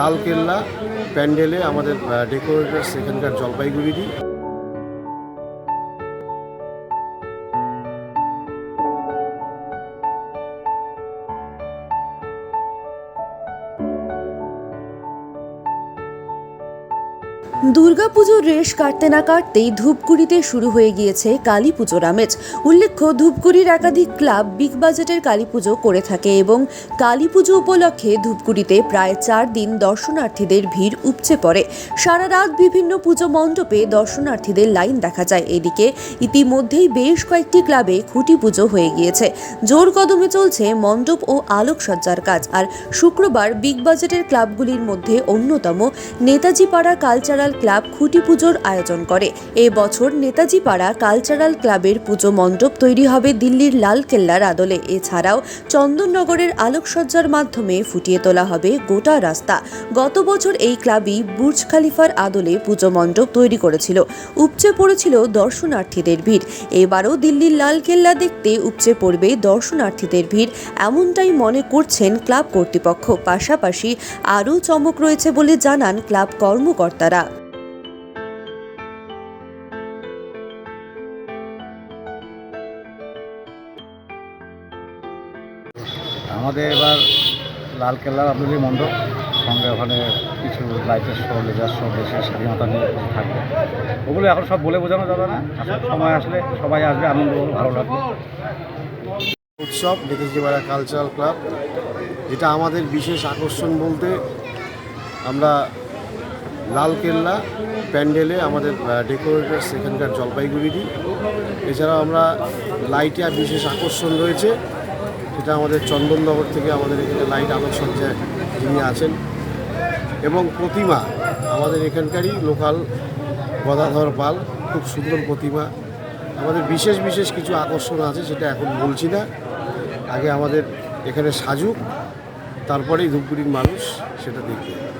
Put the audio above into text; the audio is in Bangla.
লালকেল্লা প্যান্ডেলে আমাদের ডেকোরেটার সেখানকার জলপাইগুড়িরই। দুর্গাপুজোর রেশ কাটতে না কাটতেই ধূপগুড়িতে শুরু হয়ে গিয়েছে কালী পুজোর আমেজ। উল্লেখ্য, ধূপগুড়ির একাধিক ক্লাব বিগ বাজেটের কালী পুজো করে থাকে এবং কালী পুজো উপলক্ষে ধূপগুড়িতে প্রায় চার দিন দর্শনার্থীদের ভিড় উপচে পড়ে। সারা রাত বিভিন্ন পুজো মণ্ডপে দর্শনার্থীদের লাইন দেখা যায়। এদিকে ইতিমধ্যেই বেশ কয়েকটি ক্লাবে খুঁটি পুজো হয়ে গিয়েছে। জোর কদমে চলছে মণ্ডপ ও আলোকসজ্জার কাজ। আর শুক্রবার বিগ বাজেটের ক্লাবগুলির মধ্যে অন্যতম নেতাজি পাড়া কালচারাল ক্লাব খুঁটি পুজোর আয়োজন করে। এ বছর নেতাজি পাড়া কালচারাল ক্লাবের পুজো মণ্ডপ তৈরি হবে দিল্লির লালকেল্লার আদলে। এছাড়াও চন্দননগরের আলোকসজ্জার মাধ্যমে ফুটিয়ে তোলা হবে গোটা রাস্তা। গত বছর এই ক্লাবই বুর্জ খালিফার আদলে পুজো মণ্ডপ তৈরি করেছিল। উপচে পড়েছিল দর্শনার্থীদের ভিড়। এবারও দিল্লির লালকেল্লা দেখতে উপচে পড়বে দর্শনার্থীদের ভিড়। এমনটাই মনে করছেন ক্লাব কর্তৃপক্ষ। পাশাপাশি আরও চমক রয়েছে বলে জানান ক্লাব কর্মকর্তারা। আমাদের এবার লালকেল্লার আপনাদের মণ্ডপ, সঙ্গে ওখানে কিছু লাইটের শো, লেজার শো দেশের স্বাধীনতা নিয়ে থাকবে। ওগুলো এখন সব বলে বোঝানো যাবে না। সময় আসলে সবাই আসবে, আনন্দ ভালো লাগবে। উৎসব নেতাজিপাড়া কালচারাল ক্লাব, যেটা আমাদের বিশেষ আকর্ষণ বলতে আমরা লালকেল্লা প্যান্ডেলে আমাদের ডেকোরেটার্স এখানকার জলপাইগুড়িরই। এছাড়াও আমরা লাইটে বিশেষ আকর্ষণ রয়েছে। সেটা আমাদের চন্দননগর থেকে আমাদের এখানে লাইট আলোকসজ্জায় যিনি আছেন এবং প্রতিমা আমাদের এখানকারই লোকাল গদাধর পাল, খুব সুন্দর প্রতিমা। আমাদের বিশেষ বিশেষ কিছু আকর্ষণ আছে সেটা এখন বলছি না। আগে আমাদের এখানে সাজুক, তারপরেই ধূপগুড়ির মানুষ সেটা দেখবে।